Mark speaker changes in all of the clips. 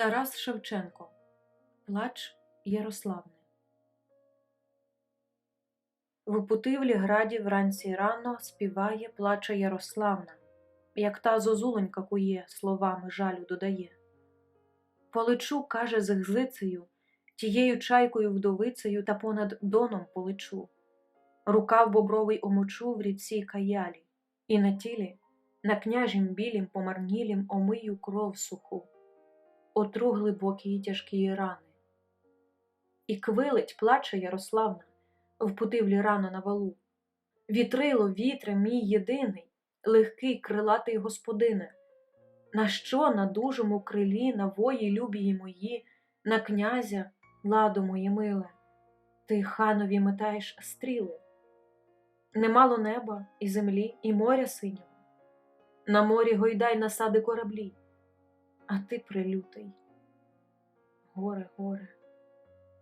Speaker 1: Тарас Шевченко Плач Ярославни В Путивлі граді вранці рано співає плаче Ярославна, як та зозуленька кує, словами жалю додає. Полечу, каже, з гзицею, тією чайкою вдовицею та понад доном полечу. Рукав бобровий омочу в ріці каялі, і на тілі, на княжім білім помарнілім омию кров суху отру глибокі й тяжкі рани. І квилить, плаче Ярославна, в путивлі рано на валу. Вітрило, вітре, мій єдиний, легкий крилатий господине, на що на дужому крилі, на вої любії мої, на князя, ладо моє миле, ти ханові метаєш стріли. Немало неба, і землі, і моря синього. На морі гойдай насади кораблі а ти прилютий. Горе, горе,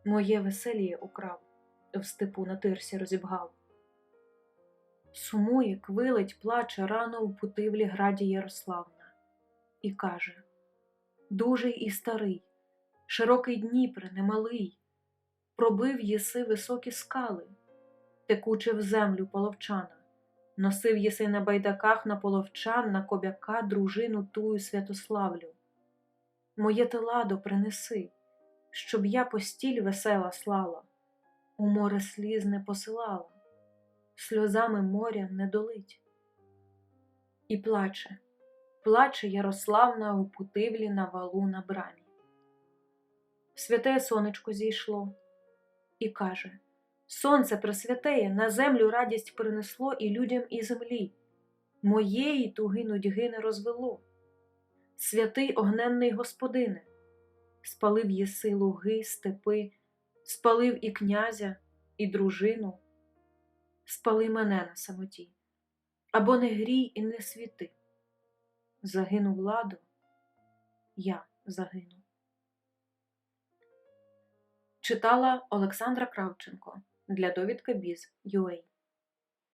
Speaker 1: моє веселіє украв, в степу на тирсі розібгав. Сумує, квилить, плаче рано у путивлі граді Ярославна, і каже Дужий і старий, широкий Дніпре, немалий, пробив єси високі скали, текуче в землю половчана, носив єси на байдаках на половчан, на кобяка дружину тую святославлю моє теладо принеси, щоб я постіль весела слала, у море сліз не посилала, сльозами моря не долить. І плаче, плаче Ярославна у путивлі на валу на брамі. Святе сонечко зійшло і каже Сонце пресвятеє на землю радість принесло і людям і землі, моєї туги нудьги не розвело святий огненний господине, спалив єси луги, степи, спалив і князя, і дружину, спали мене на самоті, або не грій і не світи. Загинув ладу, я загину. Читала Олександра Кравченко для довідка Біз UA.